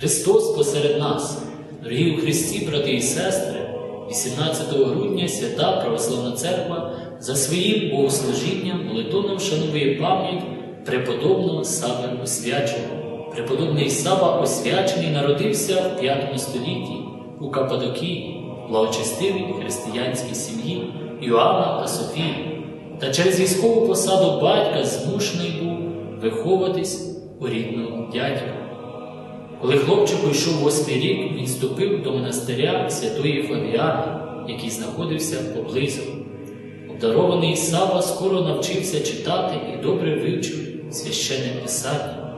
Христос посеред нас, дорогі у Христі, брати і сестри, 18 грудня Свята Православна Церква за своїм богослужінням молитовно вшановує пам'ять преподобного Сави Освяченого. Преподобний Сава Освячений народився в 5 столітті у Каппадокії, в благочестивій християнській сім'ї Іоанна та Софії, та через військову посаду батька змушений був виховуватись у рідного дядька. Коли хлопчик йшов восьмий рік, він вступив до монастиря святої Флавіани, який знаходився поблизу. Обдарований Сава скоро навчився читати і добре вивчив священне писання.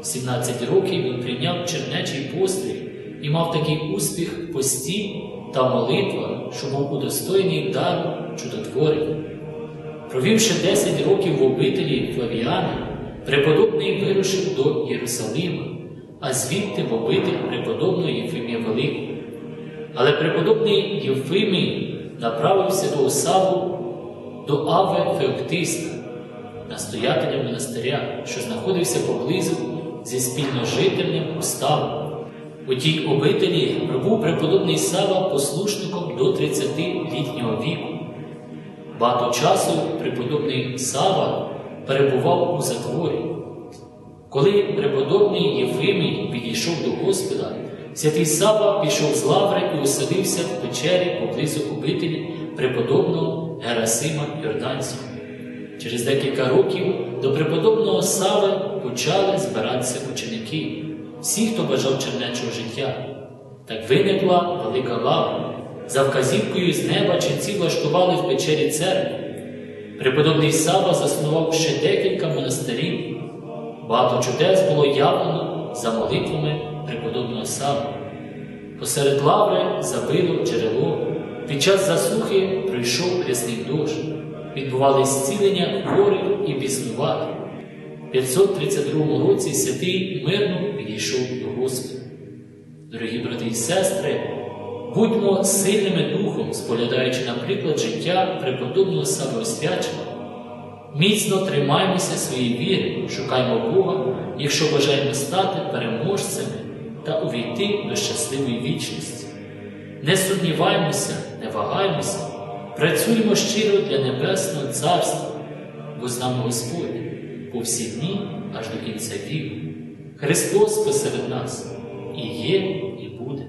В 17 років він прийняв чернечий постріл і мав такий успіх в пості та молитвах, що був удостоєний дару чудотворення. Провівши 10 років в обителі Флавіани, преподобний вирушив до Єрусалима, а звідти в обитель преподобного Єфимія Великого. Але преподобний Євфимій направився до Осаву до Аве Феоктиста, настоятеля монастиря, що знаходився поблизу зі спільножительним уставом. У тій обителі пробув преподобний Сава послушником до 30-літнього віку. Багато часу преподобний Сава перебував у затворі. Коли преподобний Єфимій підійшов до Господа, святий Сава пішов з лаври і оселився в печері поблизу обителі преподобного Герасима Йорданського. Через декілька років до преподобного Сави почали збиратися ученики, всі, хто бажав чернечого життя. Так виникла велика лава. За вказівкою з неба ченці влаштували в печері церкву. Преподобний Сава заснував ще декілька монастирів. Багато чудес було явлено за молитвами преподобного Сави. Посеред лаври забило джерело. Під час засухи пройшов рясний дощ. Відбували зцілення хворих і біснуватих. В 532 році святий мирно підійшов до Господа. Дорогі брати і сестри, будьмо сильними духом, споглядаючи, наприклад, життя преподобного Сави Освяченого. Міцно тримаймося своєї віри, шукаймо Бога, якщо бажаємо стати переможцями та увійти до щасливої вічності. Не сумніваймося, не вагаймося, працюємо щиро для Небесного Царства, бо з нами Господь по всі дні аж до кінця віку. Христос посеред нас і є, і буде.